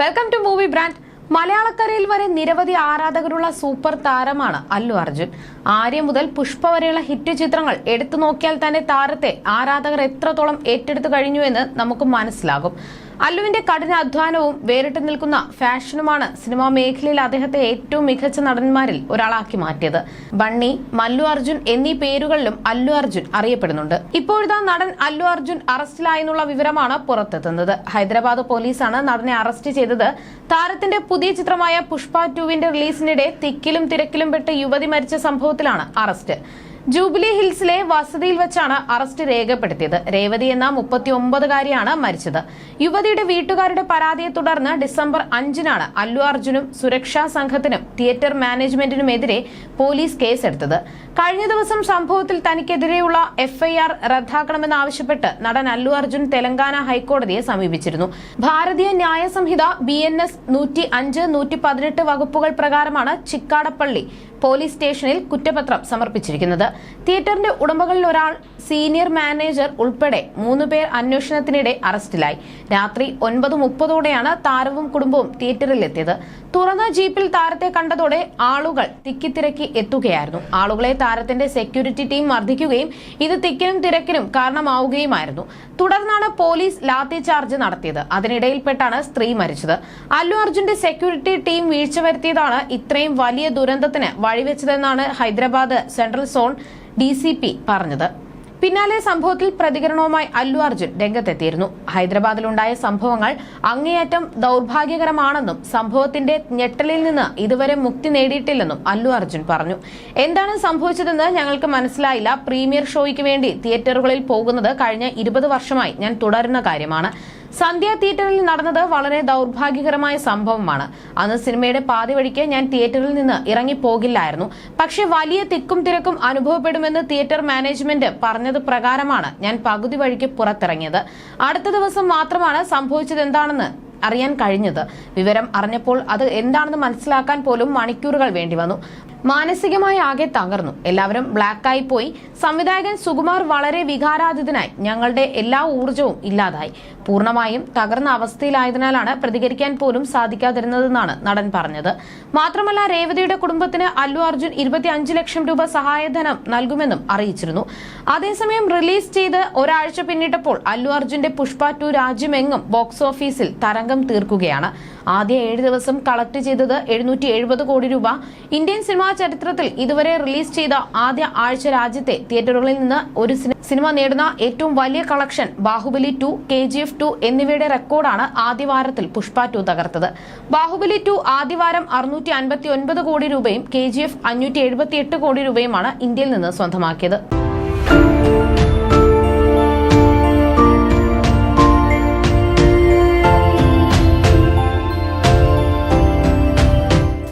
Welcome to movie brand മലയാളക്കരയിൽ വരെ നിരവധി ആരാധകരുള്ള സൂപ്പർ താരമാണ് അല്ലു അർജുൻ. ആര്യ മുതൽ പുഷ്പ വരെയുള്ള ഹിറ്റ് ചിത്രങ്ങൾ എടുത്തു നോക്കിയാൽ തന്നെ താരത്തെ ആരാധകർ എത്രത്തോളം ഏറ്റെടുത്തു കഴിഞ്ഞുവെന്ന് നമുക്ക് മനസ്സിലാകും. അല്ലുവിന്റെ കഠിന അധ്വാനവും വേറിട്ട് നിൽക്കുന്ന ഫാഷനുമാണ് സിനിമാ മേഖലയിൽ അദ്ദേഹത്തെ ഏറ്റവും മികച്ച നടന്മാരിൽ ഒരാളാക്കി മാറ്റിയത്. ബണ്ണി മല്ലു അർജുൻ എന്നീ പേരുകളിലും അല്ലു അർജുൻ അറിയപ്പെടുന്നുണ്ട്. ഇപ്പോഴത്തെ നടൻ അല്ലു അർജുൻ അറസ്റ്റിലായെന്നുള്ള വിവരമാണ് പുറത്തെത്തുന്നത്. ഹൈദരാബാദ് പോലീസാണ് നടനെ അറസ്റ്റ് ചെയ്തത്. താരത്തിന്റെ പുതിയ ചിത്രമായ പുഷ്പ ടുവിന്റെ റിലീസിനിടെ തിക്കിലും തിരക്കിലും പെട്ട് യുവതി മരിച്ച സംഭവത്തിലാണ് അറസ്റ്റ്. ജൂബിലി ഹിൽസിലെ വസതിയിൽ വെച്ചാണ് അറസ്റ്റ് രേഖപ്പെടുത്തിയത്. രേവതി എന്ന മുപ്പത്തി ഒമ്പതുകാരിയാണ് മരിച്ചത്. യുവതിയുടെ വീട്ടുകാരുടെ പരാതിയെ തുടർന്ന് ഡിസംബർ അഞ്ചിനാണ് അല്ലു അർജുനും സുരക്ഷാ സംഘത്തിനും തിയേറ്റർ മാനേജ്മെന്റിനുമെതിരെ പോലീസ് കേസെടുത്തത്. കഴിഞ്ഞ ദിവസം സംഭവത്തിൽ തനിക്കെതിരെയുള്ള എഫ്ഐആർ റദ്ദാക്കണമെന്നാവശ്യപ്പെട്ട് നടൻ അല്ലു അർജുൻ തെലങ്കാന ഹൈക്കോടതിയെ സമീപിച്ചിരുന്നു. ഭാരതീയ ന്യായ സംഹിത ബി എൻ എസ് നൂറ്റി അഞ്ച് നൂറ്റി പതിനെട്ട് വകുപ്പുകൾ പ്രകാരമാണ് ചിക്കാടപ്പള്ളി പോലീസ് സ്റ്റേഷനിൽ കുറ്റപത്രം സമർപ്പിച്ചിരിക്കുന്നത്. തിയേറ്ററിന്റെ ഉടമകളിൽ ഒരാൾ സീനിയർ മാനേജർ ഉൾപ്പെടെ മൂന്നുപേർ അന്വേഷണത്തിനിടെ അറസ്റ്റിലായി. രാത്രി ഒൻപത് മുപ്പതോടെയാണ് താരവും കുടുംബവും തിയേറ്ററിൽ എത്തിയത് തുറന്ന ജീപ്പിൽ താരത്തെ കണ്ടതോടെ ആളുകൾ തിക്കിത്തിരക്കി എത്തുകയായിരുന്നു. ആളുകളെ താരത്തിന്റെ സെക്യൂരിറ്റി ടീം മർദ്ദിക്കുകയും ഇത് തിക്കിനും തിരക്കിനും കാരണമാവുകയുമായിരുന്നു. തുടർന്നാണ് പോലീസ് ലാത്തി ചാർജ് നടത്തിയത്. അതിനിടയിൽപ്പെട്ടാണ് സ്ത്രീ മരിച്ചത്. അല്ലു അർജുന്റെ സെക്യൂരിറ്റി ടീം വീഴ്ച വരുത്തിയതാണ് ഇത്രയും വലിയ ദുരന്തത്തിന് വഴിവെച്ചതെന്നാണ് ഹൈദരാബാദ് സെൻട്രൽ സോൺ ഡി പറഞ്ഞത്. പിന്നാലെ സംഭവത്തിൽ പ്രതികരണവുമായി അല്ലു അർജുൻ രംഗത്തെത്തിയിരുന്നു. ഹൈദരാബാദിലുണ്ടായ സംഭവങ്ങൾ അങ്ങേയറ്റം ദൗർഭാഗ്യകരമാണെന്നും സംഭവത്തിന്റെ ഞെട്ടലിൽ നിന്ന് ഇതുവരെ മുക്തി നേടിയിട്ടില്ലെന്നും അല്ലു അർജുൻ പറഞ്ഞു. എന്താണ് സംഭവിച്ചതെന്ന് ഞങ്ങൾക്ക് മനസ്സിലായില്ല. പ്രീമിയർ ഷോയ്ക്ക് വേണ്ടി തിയേറ്ററുകളിൽ പോകുന്നത് കഴിഞ്ഞ ഇരുപത് വർഷമായി ഞാൻ തുടരുന്ന കാര്യമാണ്. സന്ധ്യ തിയേറ്ററിൽ നടന്നത് വളരെ ദൗർഭാഗ്യകരമായ സംഭവമാണ്. അന്ന് സിനിമയുടെ പാതി വഴിക്ക് ഞാൻ തിയേറ്ററിൽ നിന്ന് ഇറങ്ങിപ്പോകില്ലായിരുന്നു. പക്ഷെ വലിയ തിക്കും തിരക്കും അനുഭവപ്പെടുമെന്ന് തിയേറ്റർ മാനേജ്മെന്റ് പറഞ്ഞത് പ്രകാരമാണ് ഞാൻ പകുതി വഴിക്ക് പുറത്തിറങ്ങിയത്. അടുത്ത ദിവസം മാത്രമാണ് സംഭവിച്ചത് എന്താണെന്ന് അറിയാൻ കഴിഞ്ഞത്. വിവരം അറിഞ്ഞപ്പോൾ അത് എന്താണെന്ന് മനസ്സിലാക്കാൻ പോലും മണിക്കൂറുകൾ വേണ്ടി വന്നു. മാനസികമായി ആകെ തകർന്നു. എല്ലാവരും ബ്ലാക്കായി പോയി. സംവിധായകൻ സുകുമാർ വളരെ വികാരാതീതനായി ഞങ്ങളുടെ എല്ലാ ഊർജവും ഇല്ലാതായി. പൂർണമായും തകർന്ന അവസ്ഥയിലായതിനാലാണ് പ്രതികരിക്കാൻ പോലും സാധിക്കാതിരുന്നതെന്നാണ് നടൻ പറഞ്ഞത്. മാത്രമല്ല രേവതിയുടെ കുടുംബത്തിന് അല്ലു അർജുൻ ഇരുപത്തിയഞ്ച് ലക്ഷം രൂപ സഹായധനം നൽകുമെന്നും അറിയിച്ചിരുന്നു. അതേസമയം റിലീസ് ചെയ്ത് ഒരാഴ്ച പിന്നിട്ടപ്പോൾ അല്ലു അർജുന്റെ പുഷ്പ ടു രാജ്യമെങ്ങും ബോക്സ് ഓഫീസിൽ തരംഗം തീർക്കുകയാണ്. ആദ്യ ഏഴ് ദിവസം കളക്ട് ചെയ്തത് എഴുന്നൂറ്റി എഴുപത് കോടി രൂപ. ഇന്ത്യൻ സിനിമാ ചരിത്രത്തിൽ ഇതുവരെ റിലീസ് ചെയ്ത ആദ്യ ആഴ്ച രാജ്യത്തെ തിയേറ്ററുകളിൽ നിന്ന് ഒരു സിനിമ നേടുന്ന ഏറ്റവും വലിയ collection Baahubali two K G F two എന്നിവയുടെ റെക്കോർഡാണ് ആദ്യവാരത്തിൽ പുഷ്പ ടു തകർത്തത്. ബാഹുബലി ടു ആദ്യവാരം അറുന്നൂറ്റി അൻപത്തി ഒൻപത് കോടി രൂപയും കെ ജി എഫ് അഞ്ഞൂറ്റി എഴുപത്തി എട്ട് കോടി രൂപയുമാണ് ഇന്ത്യയിൽ നിന്ന് സ്വന്തമാക്കിയത്.